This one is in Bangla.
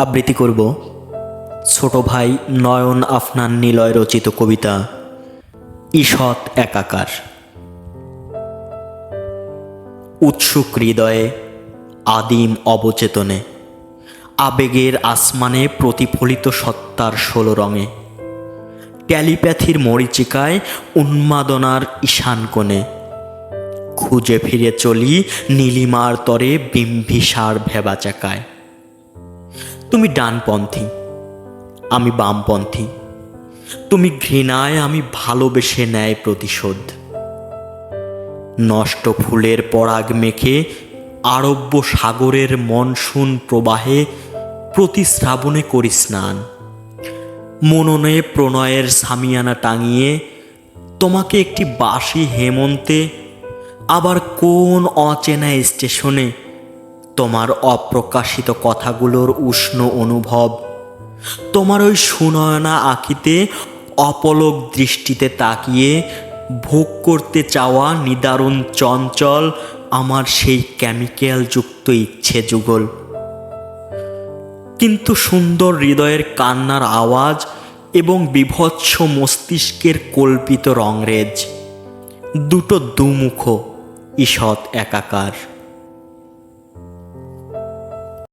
আবৃত্তি করব। ছোট ভাই নয়ন আফনান নিলয় রচিত কবিতা, ঈষৎ একাকার। উৎসুক হৃদয়ে, আদিম অবচেতনে, আবেগের আসমানে প্রতিফলিত সত্তার ষোলো রঙে ট্যালিপ্যাথির মরিচিকায় উন্মাদনার ঈশান কোণে, খুঁজে ফিরে চলি নীলিমার তরে বিম্বিসার ভেবাচাকায়। তুমি ডানপন্থী, আমি বামপন্থী। তুমি ঘৃণায়, আমি ভালোবেসে নেয় প্রতিশোধ। নষ্ট ফুলের পরাগ মেখে, আরব্য সাগরের মনসুন প্রবাহে প্রতি শ্রাবণে করি স্নান। মননে প্রণয়ের সামিয়ানা টাঙিয়ে, তোমাকে একটি বাসি হেমন্তে, আবার কোন অচেনা স্টেশনে তোমার অপ্রকাশিত কথাগুলোর উষ্ণ অনুভব, তোমার ওই সুনয়না আঁকিতে অপলক দৃষ্টিতে তাকিয়ে ভোগ করতে চাওয়া নিদারুণ চঞ্চল আমার সেই কেমিক্যাল যুক্ত ইচ্ছে যুগল। কিন্তু সুন্দর হৃদয়ের কান্নার আওয়াজ এবং বিভৎস মস্তিষ্কের কল্পিত রংরেজ, দুটো দুমুখ ঈষৎ একাকার।